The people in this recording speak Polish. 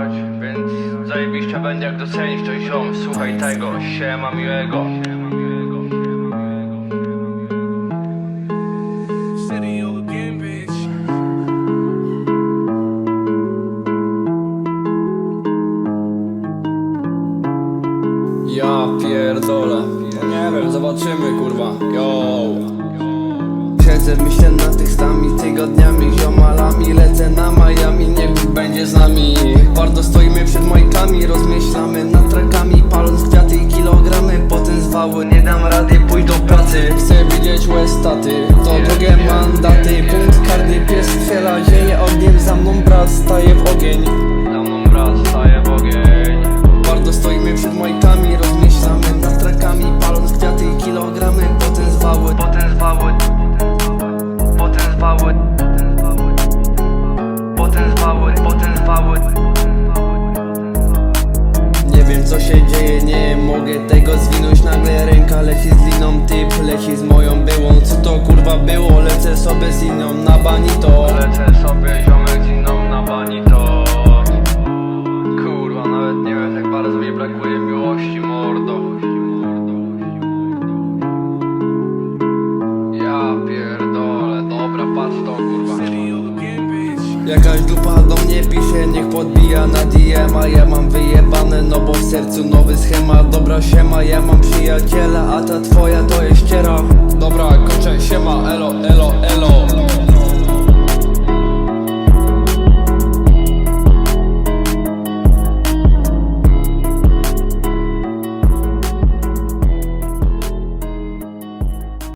nagrać, więc zajebiście będzie jak docenisz to ziom. Słuchaj tego, siema miłego. Ja pierdolę. Nie wiem, zobaczymy kurwa. Yo. Siedzę, myślę na tych stami Tygodniami, Bardzo stoimy przed majkami Rozmyślamy nad trakami Paląc kwiaty i kilogramy. Potem zwały, nie dam rady pójść do pracy. Chcę widzieć łestaty To drugie mandaty. Punkt karny, pies chwiela Zieje ogniem, za mną brat staje w ogień. Za mną brat staje w ogień. Bardzo stoimy przed majkami, rozmyślamy nad trakami Paląc kwiaty i kilogramy, potem zwały Potem zwały Potem zwały Potem zwały, potem zwały Nie wiem co się dzieje, nie mogę tego zwinąć. Nagle ręka leci z liną, typ leci z moją byłą. Co to kurwa było, lecę sobie z inną na banito. Lecę sobie ziomek z inną na bani to Kurwa, nawet nie wiem jak bardzo mi brakuje miłości mordo. Ja pierdolę, dobra patrz to kurwa. Jakaś dupa do mnie pisze, niech podbija na DM A ja schemat Dobra siema, ja mam przyjaciela, a ta twoja to jest ściera. Dobra, siema